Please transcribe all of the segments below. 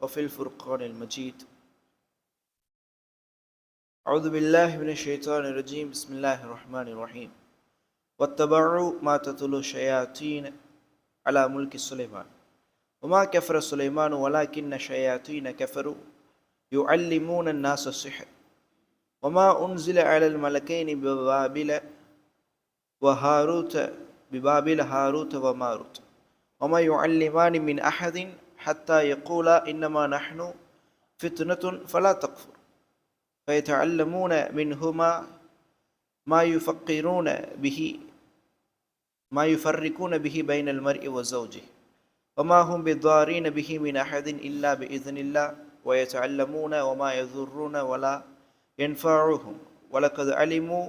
وفي الفرقان المجيد. أعوذ بالله من الشيطان الرجيم. بسم الله الرحمن الرحيم. واتبعوا ما تتلو الشياطين على ملك سليمان. وما كفر سليمان ولكن الشياطين كفروا يعلمون الناس السحر. وما أنزل على الملكين ببابل وهاروت ببابل هاروت وماروت. وما يعلمان من أحد حتى يقولا إنما نحن فتنة فلا تكفر. فيتعلمون منهما ما يفقرون به ما يفرقون به بين المرء وزوجه. وما هم بضارين به من أحد إلا بإذن الله. ويتعلمون وما يضرون ولا ينفعهم. ولقد علموا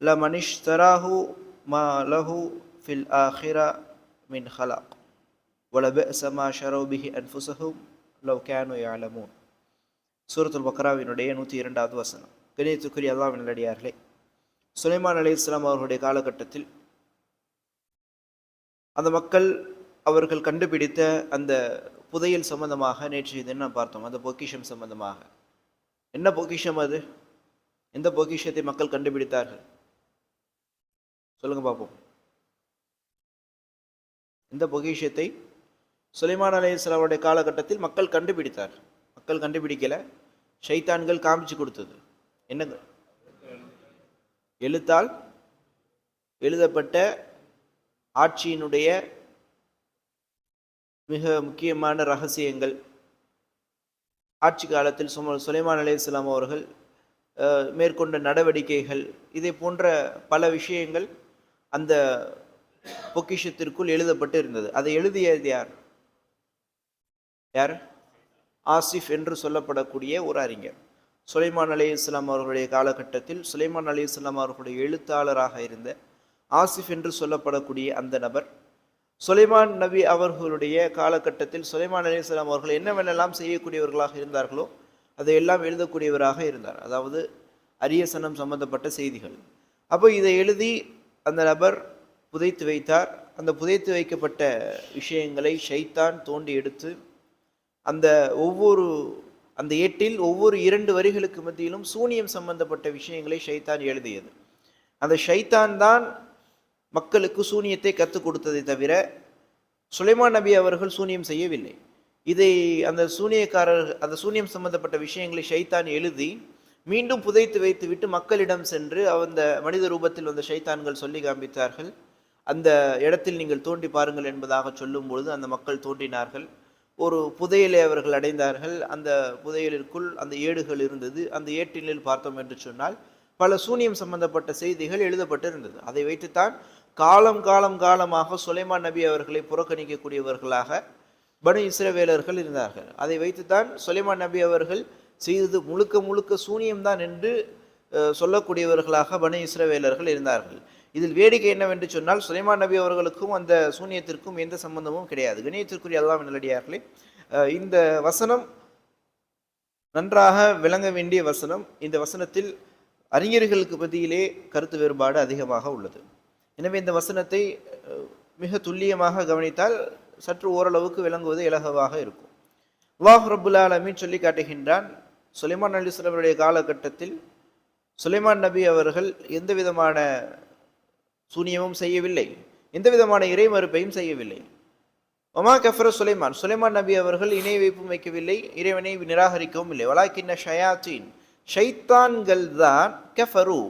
لمن اشتراه ما له في الآخرة من خلاق. வலபசமா ஷரோபிஹி அன்புசஹும் love can யாலமூன் சூரத்துல் பக்ராவினுடைய நூற்றி இரண்டாவது வசனம் கணியத்துக்குரிய அல்லாவின் நல்லடியார்களே சுலைமான் அலி இஸ்லாம் அவர்களுடைய காலகட்டத்தில் அந்த மக்கள் அவர்கள் கண்டுபிடித்த அந்த புதையல் சம்பந்தமாக நேற்று இது என்ன பார்த்தோம். அந்த பொக்கிஷம் சம்பந்தமாக. என்ன பொக்கிஷம் அது? எந்த பொக்கிஷத்தை மக்கள் கண்டுபிடித்தார்கள்? சொல்லுங்க பார்ப்போம். இந்த பொக்கிஷத்தை சுலைமான் அலி இஸ்லாமுடைய காலகட்டத்தில் மக்கள் கண்டுபிடித்தார். மக்கள் கண்டுபிடிக்கலை. ஷைத்தான்கள் காமிச்சு கொடுத்தது. என்னங்க எழுத்தால் எழுதப்பட்ட ஆட்சியினுடைய மிக முக்கியமான ரகசியங்கள். ஆட்சி காலத்தில் சும சுலைமான் அலி இஸ்லாம் அவர்கள் மேற்கொண்ட நடவடிக்கைகள் இதை போன்ற பல விஷயங்கள் அந்த பொக்கிஷத்திற்குள் எழுதப்பட்டு இருந்தது. அதை எழுதியது யார்? யார்? ஆசிஃப் என்று சொல்லப்படக்கூடிய ஒரு அறிஞர். சுலைமான் அலி இஸ்லாம் அவர்களுடைய காலகட்டத்தில் சுலைமான் அலி இஸ்லாம் அவர்களுடைய எழுத்தாளராக இருந்த ஆசிஃப் என்று சொல்லப்படக்கூடிய அந்த நபர். சுலைமான் நபி அவர்களுடைய காலகட்டத்தில் சுலைமான் அலி இஸ்லாம் அவர்கள் என்னவென்னெல்லாம் செய்யக்கூடியவர்களாக இருந்தார்களோ அதையெல்லாம் எழுதக்கூடியவராக இருந்தார். அதாவது அரியசனம் சம்பந்தப்பட்ட செய்திகள். அப்போ இதை எழுதி அந்த நபர் புதைத்து வைத்தார். அந்த புதைத்து வைக்கப்பட்ட விஷயங்களை ஷைத்தான் தோண்டி எடுத்து அந்த ஒவ்வொரு அந்த ஏட்டில் ஒவ்வொரு இரண்டு வரிகளுக்கு மத்தியிலும் சூனியம் சம்பந்தப்பட்ட விஷயங்களை ஷைத்தான் எழுதியது. அந்த ஷைத்தான் தான் மக்களுக்கு சூனியத்தை கற்றுக் கொடுத்ததை தவிர சுலைமான் நபி அவர்கள் சூனியம் செய்யவில்லை. இதை அந்த சூனியக்காரர் அந்த சூனியம் சம்பந்தப்பட்ட விஷயங்களை ஷைத்தான் எழுதி மீண்டும் புதைத்து வைத்துவிட்டு மக்களிடம் சென்று அந்த மனித ரூபத்தில் வந்த ஷைத்தான்கள் சொல்லி காண்பித்தார்கள். அந்த இடத்தில் நீங்கள் தோண்டி பாருங்கள் என்பதாக சொல்லும் பொழுது அந்த மக்கள் தோன்றினார்கள் ஒரு புதையலை அவர்கள் அடைந்தார்கள். அந்த புதையலிற்குள் அந்த ஏடுகள் இருந்தது. அந்த ஏட்டினில் பார்த்தோம் என்று சொன்னால் பல சூனியம் சம்பந்தப்பட்ட செய்திகள் எழுதப்பட்டிருந்தது. அதை வைத்துத்தான் காலம் காலம் காலமாக சுலைமான் நபி அவர்களை புறக்கணிக்கக்கூடியவர்களாக பனு இஸ்ரவேலர்கள் இருந்தார்கள். அதை வைத்துத்தான் சுலைமான் நபி அவர்கள் செய்தது முழுக்க முழுக்க சூனியம்தான் என்று சொல்லக்கூடியவர்களாக பனு இஸ்ரவேலர்கள் இருந்தார்கள். இதில் வேடிக்கை என்னவென்று சொன்னால் சுலைமான் நபி அவர்களுக்கும் அந்த சூனியத்திற்கும் எந்த சம்பந்தமும் கிடையாது. கணியத்திற்குரிய அல்லாம் நல்லடியார்களே இந்த வசனம் நன்றாக விளங்க வேண்டிய வசனம். இந்த வசனத்தில் அறிஞர்களுக்கு மத்தியிலே கருத்து வேறுபாடு அதிகமாக உள்ளது. எனவே இந்த வசனத்தை மிக துல்லியமாக கவனித்தால் சற்று ஓரளவுக்கு விளங்குவது இலகுவாக இருக்கும். அல்லாஹ் ரபுல்லா அலமின் சொல்லி காட்டுகின்றான் சுலைமான் அலி காலகட்டத்தில் சுலைமான் நபி அவர்கள் எந்த விதமான சூனியமும் செய்யவில்லை. எந்த விதமான இறை மறுப்பையும் செய்யவில்லை. ஒமா கஃபர சுலைமான். சுலைமான் நபி அவர்கள் இணை வைப்பும் வைக்கவில்லை இறைவனை நிராகரிக்கவும் இல்லை. வலாக்கின்ன ஷயாத்தீன். ஷைத்தான்கள் தான் கஃபரு.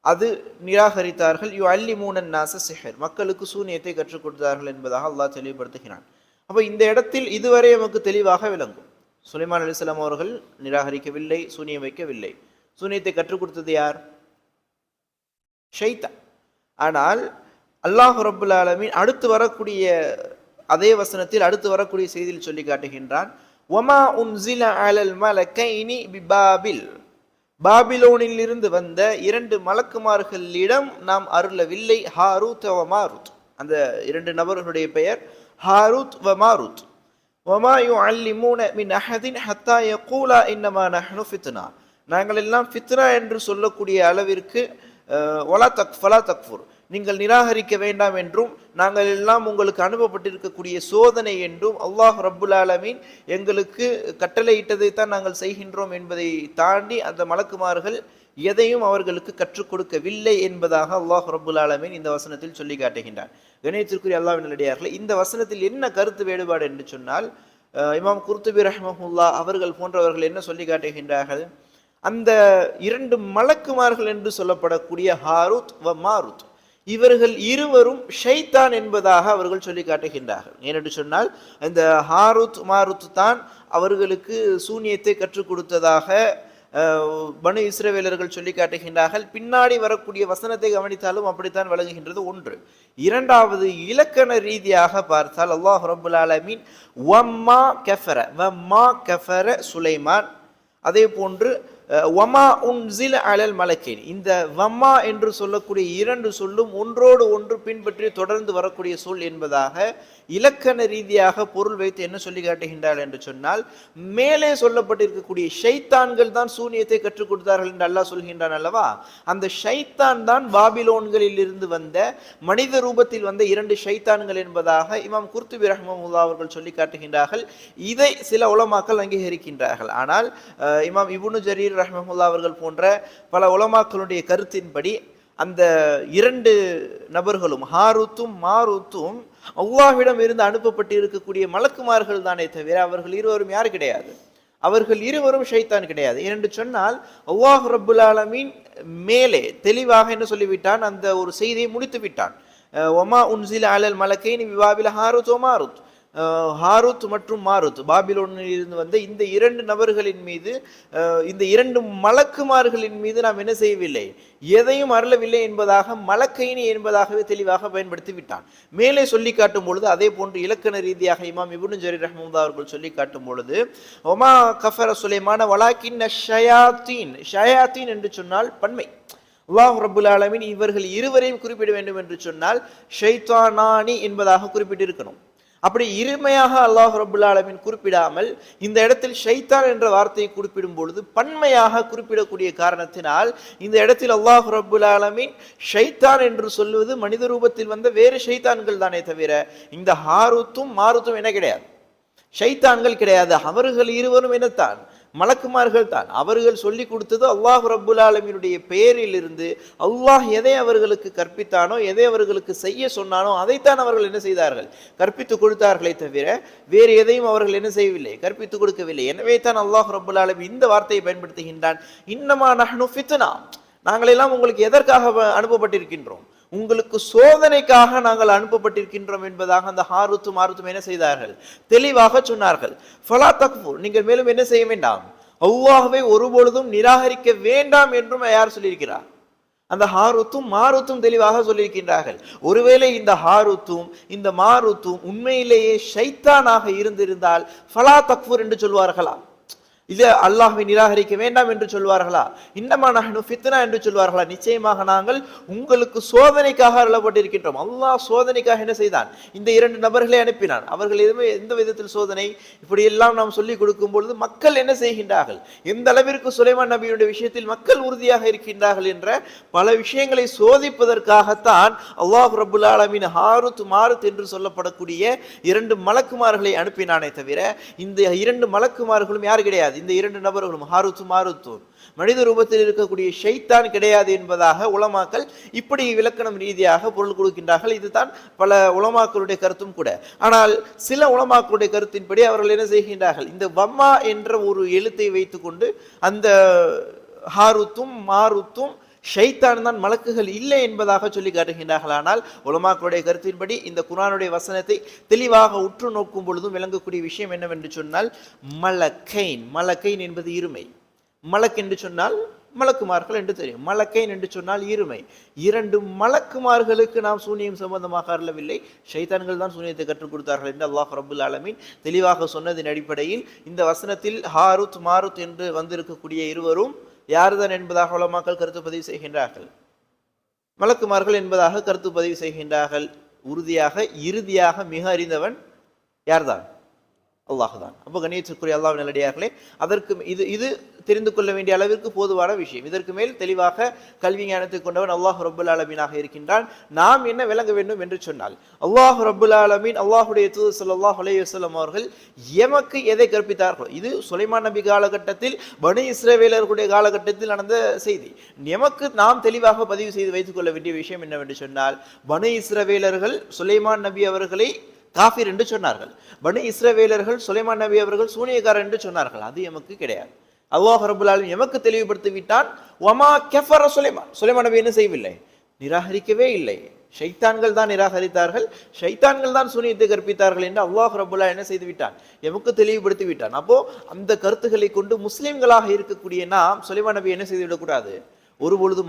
அது நிராகரித்தார்கள். யு அல்லி மூனன் நாச சிஹர். மக்களுக்கு சூனியத்தை கற்றுக் கொடுத்தார்கள் என்பதாக அல்லாஹ் தெளிவுபடுத்துகிறான். அப்போ இந்த இடத்தில் இதுவரை நமக்கு தெளிவாக விளங்கும். சுலைமான் அலிஸ்லாம் அவர்கள் நிராகரிக்கவில்லை சூனியம் வைக்கவில்லை. சூனியத்தை கற்றுக் கொடுத்தது யார்? ஷைத்தான். ஆனால் அல்லாஹ் ரபுல் ஆலமின் அடுத்து வரக்கூடிய அதே வசனத்தில் அடுத்து வரக்கூடிய செய்தியில் சொல்லி காட்டுகின்றான். ஒமா உன்சில அலல் மலக்கைனி பிபாபில். பாபிலோனில் இருந்து வந்த இரண்டு மலக்குமார்களிடம் நாம் அருளவில்லை ஹாரூத் வ மாருத். அந்த இரண்டு நபர்களுடைய பெயர் ஹாரூத் வ மாருத். யூ யு அல்லிமூன மின் அஹதின் ஹத்தா யகூலா இன்னமா நஹ்னு ஃபித்னா. நாங்கள் எல்லாம் ஃபித்னா என்று சொல்லக்கூடிய அளவிற்கு ஒலா தக் ஃபலா தக்ஃபுர். நீங்கள் நிராகரிக்க வேண்டாம் என்றும் நாங்கள் எல்லாம் உங்களுக்கு அனுப்பப்பட்டிருக்கக்கூடிய சோதனை என்றும் அல்லாஹ் ரப்புல் ஆலமீன் எங்களுக்கு கட்டளையிட்டதைத்தான் நாங்கள் செய்கின்றோம் என்பதை தாண்டி அந்த மலக்குமார்கள் எதையும் அவர்களுக்கு கற்றுக் கொடுக்கவில்லை என்பதாக அல்லாஹ் ரபுல் ஆலமீன் இந்த வசனத்தில் சொல்லி காட்டுகின்றான். கணேத்திற்குரிய அல்லாஹ் நல்லடியார்களே இந்த வசனத்தில் என்ன கருத்து வேறுபாடு என்று சொன்னால் இமாம் குர்துபி ரஹ்மஹுல்லா அவர்கள் போன்றவர்கள் என்ன சொல்லி காட்டுகின்றார்கள்? அந்த இரண்டு மலக்குமார்கள் என்று சொல்லப்படக்கூடிய ஹாருத் வ மாருத். இவர்கள் இருவரும் ஷைத்தான் என்பதாக அவர்கள் சொல்லி காட்டுகின்றார்கள். ஏனென்று சொன்னால் இந்த ஹாருத் மாருத் தான் அவர்களுக்கு சூனியத்தை கற்றுக் கொடுத்ததாக பனு இஸ்ரவேலர்கள் சொல்லி காட்டுகின்றார்கள். பின்னாடி வரக்கூடிய வசனத்தை கவனித்தாலும் அப்படித்தான் விளங்குகின்றது ஒன்று. இரண்டாவது இலக்கண ரீதியாக பார்த்தால் அல்லாஹ் ரபுல் ஆலமீன் வம்மா கஃபர வம்மா கஃபர சுலைமான். அதே போன்று வமா வமா உன்சில் அலல் மலக்கேன். இந்த வம்மா என்று சொல்லக்கூடிய இரண்டு சொல்லும் ஒன்றோடு ஒன்று பின்பற்றி தொடர்ந்து வரக்கூடிய சொல் என்பதாக இலக்கண ரீதியாக பொருள் வைத்து என்ன சொல்லி காட்டுகின்றாள் என்று சொன்னால் மேலே சொல்லப்பட்டிருக்கக்கூடிய ஷைத்தான்கள் தான் சூனியத்தை கற்றுக் கொடுத்தார்கள் என்று அல்லாஹ் சொல்கின்றான் அல்லவா? அந்த ஷைத்தான் தான் பாபிலோன்களில் இருந்து வந்த மனித ரூபத்தில் வந்த இரண்டு ஷைத்தான்கள் என்பதாக இமாம் குர்துபி ரஹ்மமுல்லா அவர்கள் சொல்லி காட்டுகின்றார்கள். இதை சில உலமாக்கள் அங்கீகரிக்கின்றார்கள். ஆனால் இமாம் இபுனு ஜரீர் ரஹ்மஹுல்லா அவர்கள் போன்ற பல உலமாக்களுடைய கருத்தின்படி அந்த இரண்டு நபர்களும் ஹாரூத்தும் மாரூத்தும் அவ்வாவிடம் இருந்து அனுப்பப்பட்டு இருக்கக்கூடிய மலக்குமார்கள் தானே தவிர அவர்கள் இருவரும் யார் கிடையாது? அவர்கள் இருவரும் ஷைத்தான் கிடையாது. என்று சொன்னால் அவ்வாஹ் ரபுல் ஆலமீன் மேலே தெளிவாக என்ன சொல்லிவிட்டான்? அந்த ஒரு செய்தியை முடித்து விட்டான் ஒமா உன்சில் அலல் மலக்கைன் விவாவில் ஹாருத் ஓ மாருத். ஹாருத் மற்றும் மாருத். பாபிலோனில் இருந்து வந்த இந்த இரண்டு நபர்களின் மீது இந்த இரண்டு மலக்குமார்களின் மீது நாம் என்ன செய்யவில்லை? எதையும் அருளவில்லை என்பதாக மலக்கைனி என்பதாகவே தெளிவாக பயன்படுத்தி விட்டான். மேலே சொல்லி காட்டும் பொழுது அதே போன்று இலக்கண ரீதியாக இமாம் இபுனு ஜரீர் ரஹ்மதா அவர்கள் சொல்லி காட்டும் பொழுது ஒமா கஃபர சுலைமான வலாக்கின் ஷயாத்தீன் ஷயாத்தீன் என்று சொன்னால் பன்மை. அல்லாஹ் ரபுல் ஆலமின் இவர்கள் இருவரையும் குறிப்பிட வேண்டும் என்று சொன்னால் ஷைத்தானானி என்பதாக குறிப்பிட்டிருக்கணும். அப்படி இருமையாக அல்லாஹ் ரபுல் ஆலமீன் குறிப்பிடாமல் இந்த இடத்தில் ஷைத்தான் என்ற வார்த்தையை குறிப்பிடும் பொழுது பன்மையாக குறிப்பிடக்கூடிய காரணத்தினால் இந்த இடத்தில் அல்லாஹ் ரபுல் ஷைத்தான் என்று சொல்வது மனித ரூபத்தில் வந்த வேறு ஷைத்தான்கள் தானே தவிர இந்த ஹாரூத்தும் மாருத்தும் என கிடையாது? ஷைத்தான்கள் கிடையாது அவர்கள் இருவரும் என்னத்தான்? மலக்குமார்கள் தான் அவர்கள் சொல்லி கொடுத்தது அல்லாஹ் ரபுல் ஆலமீனுடைய பெயரிலிருந்து அல்லாஹ் எதை அவர்களுக்கு கற்பித்தானோ எதை அவர்களுக்கு செய்ய சொன்னானோ அதைத்தான் அவர்கள் என்ன செய்தார்கள்? கற்பித்து கொடுத்தார்களே தவிர வேறு எதையும் அவர்கள் என்ன செய்யவில்லை? கற்பித்து கொடுக்கவில்லை. எனவே தான் அல்லாஹ் ரபுல் ஆலமீன் இந்த வார்த்தையை பயன்படுத்துகின்றான். இன்னமா நஹ்னு ஃபித்னா. நாங்களெல்லாம் உங்களுக்கு எதற்காக அனுப்பப்பட்டிருக்கின்றோம்? உங்களுக்கு சோதனைக்காக நாங்கள் அனுப்பப்பட்டிருக்கின்றோம் என்பதாக அந்த ஹாருத்தும் மாருத்தும் என்ன செய்தார்கள்? தெளிவாக சொன்னார்கள். ஃபலா தக்பூர் நீங்கள் மேலும் என்ன செய்ய வேண்டாம்? அவ்வாகவே ஒருபொழுதும் நிராகரிக்க வேண்டாம் என்றும் யார் சொல்லியிருக்கிறார்? அந்த ஹாருத்தும் மாருத்தும் தெளிவாக சொல்லியிருக்கின்றார்கள். ஒருவேளை இந்த ஹாருத்தும் இந்த மாருத்தும் உண்மையிலேயே ஷைத்தானாக இருந்திருந்தால் ஃபலா தக்பூர் என்று சொல்வார்களா? இது அல்லாஹ்வை நிராகரிக்க வேண்டாம் என்று சொல்வார்களா? இன்னமா நகனு ஃபித்னா என்று சொல்வார்களா? நிச்சயமாக நாங்கள் உங்களுக்கு சோதனைக்காக அருளப்பட்டிருக்கின்றோம். அல்லாஹ் சோதனைக்காக என்ன செய்தான்? இந்த இரண்டு நபர்களை அனுப்பினான். அவர்கள் எதுவுமே எந்த விதத்தில் சோதனை? இப்படியெல்லாம் நாம் சொல்லிக் கொடுக்கும் பொழுது மக்கள் என்ன செய்கின்றார்கள்? எந்த அளவிற்கு சுலைமான் நபியுடைய விஷயத்தில் மக்கள் உறுதியாக இருக்கின்றார்கள் என்ற பல விஷயங்களை சோதிப்பதற்காகத்தான் அல்லாஹ் ரபுல் ஆலமின் ஹாருத் மாருத் என்று சொல்லப்படக்கூடிய இரண்டு மலக்குமார்களை அனுப்பினானே தவிர இந்த இரண்டு மலக்குமார்களும் யார் கிடையாது? இந்த இரண்டு நபர்களும் ஹாருத்து மாருத்தும் மனித ரூபத்தில் இருக்கக்கூடிய ஷைத்தான் கிடையாது என்பதாக உலமாக்கள் இப்படி விளக்கணம் ரீதியாக பொருள் கொடுக்கின்றார்கள். இதுதான் பல உலமாக்களுடைய கருத்தும் கூட. ஆனால் சில உலமாக்களுடைய கருத்தின்படி அவர்கள் என்ன செய்கின்றார்கள்? இந்த வம்மா என்ற ஒரு எழுத்தை வைத்துக்கொண்டு அந்த ஹாருத்தும் மாருத்தும் ஷைத்தான் தான் மலக்குகள் இல்லை என்பதாக சொல்லி காட்டுகின்றார்கள். ஆனால் உலமாக்களுடைய கருத்தின்படி இந்த குரானுடைய வசனத்தை தெளிவாக உற்று நோக்கும் பொழுதும் விளங்கக்கூடிய விஷயம் என்னவென்று சொன்னால் மலக்கைன். மலக்கைன் என்பது இருமை. மலக் என்று சொன்னால் மலக்குமார்கள் என்று தெரியும். மலக்கைன் என்று சொன்னால் இருமை. இரண்டு மலக்குமார்களுக்கு நாம் சூனியம் சம்பந்தமாக அருளவில்லை. ஷைத்தான்கள் தான் சூனியத்தை கற்றுக் கொடுத்தார்கள் என்று அல்லாஹ் ரபுல் ஆலமீன் தெளிவாக சொன்னதின் அடிப்படையில் இந்த வசனத்தில் ஹாருத் மாருத் என்று வந்திருக்கக்கூடிய இருவரும் யார்தான் என்பதாக உலமாக்கள் கருத்து பதிவு செய்கின்றார்கள்? மலக்குமார்கள் என்பதாக கருத்து பதிவு செய்கின்றார்கள். உறுதியாக இறுதியாக மிக அறிந்தவன் யார்தான்? அல்லாஹுதான். அப்போ கணியத்திற்குரிய அல்லாஹ் நல்லடியார்களே அதற்கு இது இது தெரிந்து கொள்ள வேண்டிய அளவிற்கு போதுவான விஷயம். இதற்கு மேல் தெளிவாக கல்வி ஞானத்தை கொண்டவன் அல்லாஹ் ரபுல் ஆலமீனாக இருக்கின்றான். நாம் என்ன விளங்க வேண்டும் என்று சொன்னால் அல்லாஹ் ரபுல் ஆலமீன் அல்லாஹுடைய தூது ஸல்லல்லாஹு அலைஹி அவர்கள் எமக்கு எதை கற்பித்தார்களோ இது சுலைமான் நபி காலகட்டத்தில் பனு இஸ்ரேவேலர்களுடைய காலகட்டத்தில் நடந்த செய்தி. எமக்கு நாம் தெளிவாக பதிவு செய்து வைத்துக் கொள்ள வேண்டிய விஷயம் என்னவென்று சொன்னால் பனு இஸ்ரவேலர்கள் சுலைமான் நபி அவர்களை காஃபிர் என்று சொன்னார்கள். பனு இஸ்ரவேலர்கள் சுலைமான் நபி அவர்கள் சூனியக்காரர் என்று சொன்னார்கள். அது எமக்கு கிடையாது. அல்லாஹ் ரபுல்லாலும் எமக்கு தெளிவுபடுத்தி விட்டான் ஒமா கெஃபர சுலைமான். சுலைமான் நபி என்ன செய்யவில்லை? நிராகரிக்கவே இல்லை. ஷைத்தான்கள் தான் நிராகரித்தார்கள். ஷைத்தான்கள் தான் சூனியத்தை கற்பித்தார்கள் என்று அல்லாஹ் ரபுல்லா என்ன செய்து விட்டான் எமக்கு தெளிவுபடுத்தி விட்டான் அப்போ அந்த கருத்துக்களை கொண்டு முஸ்லிம்களாக இருக்கக்கூடிய நாம் சுலைமான் நபி என்ன செய்து விடக்கூடாது ஒரு பொழுது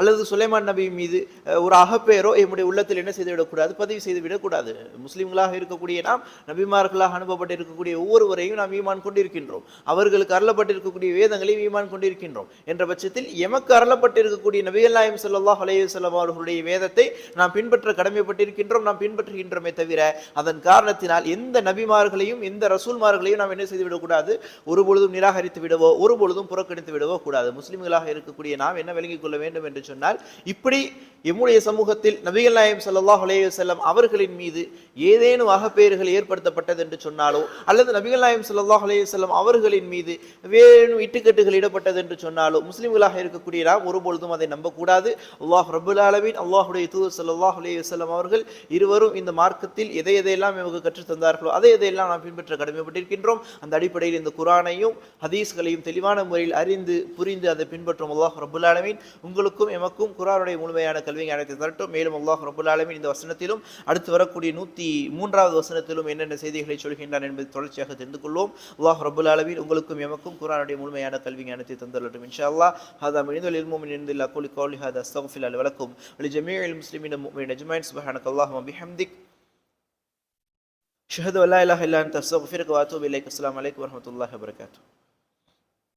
அல்லது சுலைமான் நபி மீது ஒரு அகப்பெயரோ எம்முடைய உள்ளத்தில் என்ன செய்து விடக்கூடாது பதிவு செய்து விடக்கூடாது முஸ்லீம்களாக இருக்கக்கூடிய நாம் நபிமார்களாக அனுப்பப்பட்டு இருக்கக்கூடிய ஒவ்வொருவரையும் நாம் ஈமான் கொண்டிருக்கின்றோம். அவர்களுக்கு அருளப்பட்டிருக்கக்கூடிய வேதங்களையும் ஈமான் கொண்டிருக்கின்றோம். என்ற பட்சத்தில் எமக்கு அருளப்பட்டிருக்கக்கூடிய நபிகள் நாயம் ஸல்லல்லாஹு அலைஹி அவர்களுடைய வேதத்தை நாம் பின்பற்ற கடமைப்பட்டிருக்கின்றோம் நாம் பின்பற்றுகின்றோமே தவிர அதன் காரணத்தினால் எந்த நபிமார்களையும் எந்த ரசூல்மார்களையும் நாம் என்ன செய்து விடக்கூடாது ஒரு பொழுதும் நிராகரித்து விடவோ ஒரு பொழுதும் புறக்கணித்து விடவோ கூடாது. முஸ்லிம்களாக இருக்கக்கூடிய நாம் என்ன விளங்கிக் கொள்ள வேண்டும் என்று சொன்னால் இப்படி எம்முடைய சமூகத்தில் நபிகள் நாயம் சல்லாஹ் அலைஹி அவர்களின் மீது ஏதேனும் அகப்பெயர்கள் ஏற்படுத்தப்பட்டது என்று சொன்னாலோ அல்லது நபிகள் நாயம் சல்லாஹ் அலைஹி அவர்களின் மீது வேணும் இட்டுக்கட்டுகள் இடப்பட்டது என்று சொன்னாலோ முஸ்லிம்களாக இருக்கக்கூடிய நாம் ஒருபொழுதும் அதை நம்பக்கூடாது. அல்லாஹ் ரபுல் அலவின் அல்லாஹுடைய தூதர் சல்லாஹ் அலைஹி அவர்கள் இருவரும் இந்த மார்க்கத்தில் எதை எதையெல்லாம் இவங்க கற்றுத் தந்தார்களோ அதை எதையெல்லாம் நாம் பின்பற்ற கடமைப்பட்டிருக்கின்றோம் அந்த அடிப்படையில் இந்த குரானையும் ஹதீஸ்களையும் தெளிவான முறையில் அறிந்து புரிந்து அதை பின்பற்றும். அல்லாஹ் ரபுல் ஆலமீன். உங்களுக்கும் எமக்கும் குரானுடைய முழுமையான கல்வியை அனைத்து தரட்டும். மேலும் அல்லாஹ் ரபுல் ஆலமீன் இந்த வசனத்திலும் அடுத்து வரக்கூடிய நூற்றி மூன்றாவது வசனத்திலும் என்னென்ன செய்திகளை சொல்கின்றான் என்பதை தொடர்ச்சியாக தெரிந்து கொள்வோம். அல்லாஹ் ரபுல் ஆலமீன் உங்களுக்கும் எமக்கும் குரானுடைய முழுமையான கல்வியை அனைத்து தந்துள்ளட்டும் இன்ஷா அல்லா ஹதா மினிந்து இல்மும் இருந்து இல்லா கூலி கௌலி ஹதா அஸ்தகுஃபில் அல் வலக்கும். ஜமீ இல் முஸ்லிமின் முஃமின் அஜ்மான் சுபஹானக் அல்லாஹும் பிஹம்திக் ஷஹது அல்லா இல்லாஹ் இல்லா அன்த. அஸ்தகுஃபிரக் வாத்தூப் இலைக். அஸ்லாம் வலைக்கம் வரமத்துல்லாஹ் வபரகாத்து